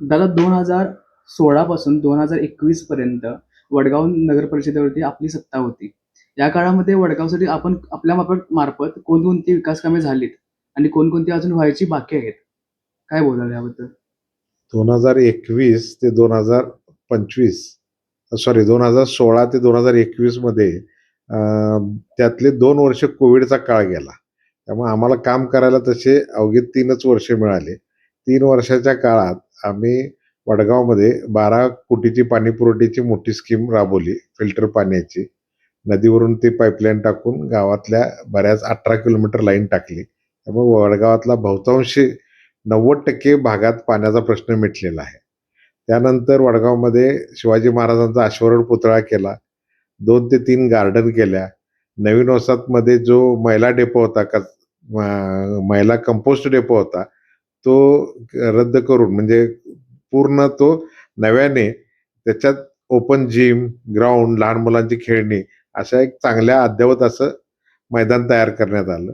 दादा दोन हजार सोळा पासून दोन हजार एकवीस पर्यंत वडगाव नगर परिषदेवरती आपली सत्ता होती. या काळामध्ये वडगावसाठी आपण आपल्या मार्फत मार्फत कोणकोणती विकास कामे झालीत आणि कोणकोणती अजून व्हायची बाकी आहेत? काय बोलाल याबद्दल? दोन हजार एकवीस ते दोन हजार पंचवीस सॉरी दोन हजार सोळा ते दोन हजार एकवीसमध्ये त्यातले दोन वर्ष कोविडचा काळ गेला. त्यामुळे आम्हाला काम करायला तसे अवघे तीनच वर्ष मिळाले. तीन वर्षाच्या काळात आम्ही वडगावमध्ये बारा कोटीची पाणीपुरवठ्याची मोठी स्कीम राबवली फिल्टर पाण्याची. नदीवरून ती पाईपलाईन टाकून गावातल्या बऱ्याच अठरा किलोमीटर लाईन टाकली. त्यामुळे वडगावातला बहुतांशी नव्वद टक्के भागात पाण्याचा प्रश्न मिटलेला आहे. त्यानंतर वडगावमध्ये शिवाजी महाराजांचा आश्वरण पुतळा केला. दोन ते तीन गार्डन केल्या. नवीन वसाहतमध्ये जो मैला डेपो होता का महिला मैला कंपोस्ट डेपो होता तो रद्द करून म्हणजे पूर्ण तो नव्याने त्याच्यात ओपन जिम ग्राउंड लहान मुलांची खेळणी अशा एक चांगल्या अद्ययावत असं मैदान तयार करण्यात आलं.